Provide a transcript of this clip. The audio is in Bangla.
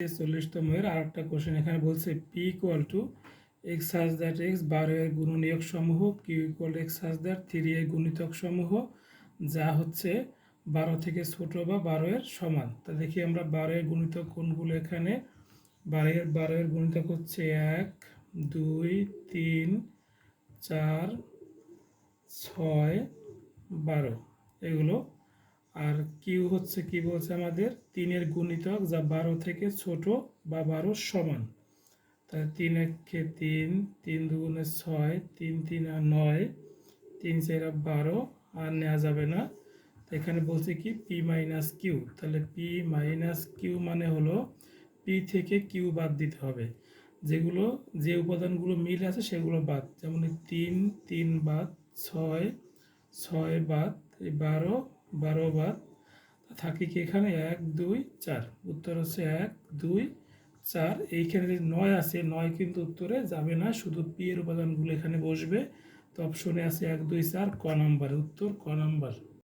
চল্লিশতম এর আর একটা কোশ্চেন এখানে বলছে P equal to X has that X বারো এর গুণনীয়ক সমূহ Q equal X has that three এর গুণিতক সমূহ, যা হচ্ছে বারো থেকে ছোট বা বারো এর সমান। তা দেখি আমরা বারো এর গুণিতক কোনগুলো এখানে? বারো এর বারো এর গুণিতক হচ্ছে এক, দুই, তিন, চার, ছয়, বারো। এগুলো আর কিউ হচ্ছে কি বলছে আমাদের? তিনের গুণিতক যা বারো থেকে ছোট বা বারো সমান। তাই তিন একে তিন তিন দুগুণে ছয়, তিন তিন আর নয়, তিন চার বারো আর নেওয়া যাবে না। এখানে বলছে কি? P minus Q. তাহলে পি মাইনাস কিউ মানে হলো পি থেকে কিউ বাদ দিতে হবে। যেগুলো, যে উপাদানগুলো মিল আছে সেগুলো বাদ। যেমন তিন তিন বাদ, ছয় ছয় বাদ বারো বারো বাদ থাকে কি এখানে? এক, দুই, চার। উত্তর হচ্ছে এক, দুই, চার। এইখানে যে নয় আছে নয় কিন্তু উত্তরে যাবে না। শুধু পি এর উপাদানগুলো এখানে বসবে। তো অপশনে আছে এক, দুই, চার, ক নাম্বার। উত্তর ক নাম্বার।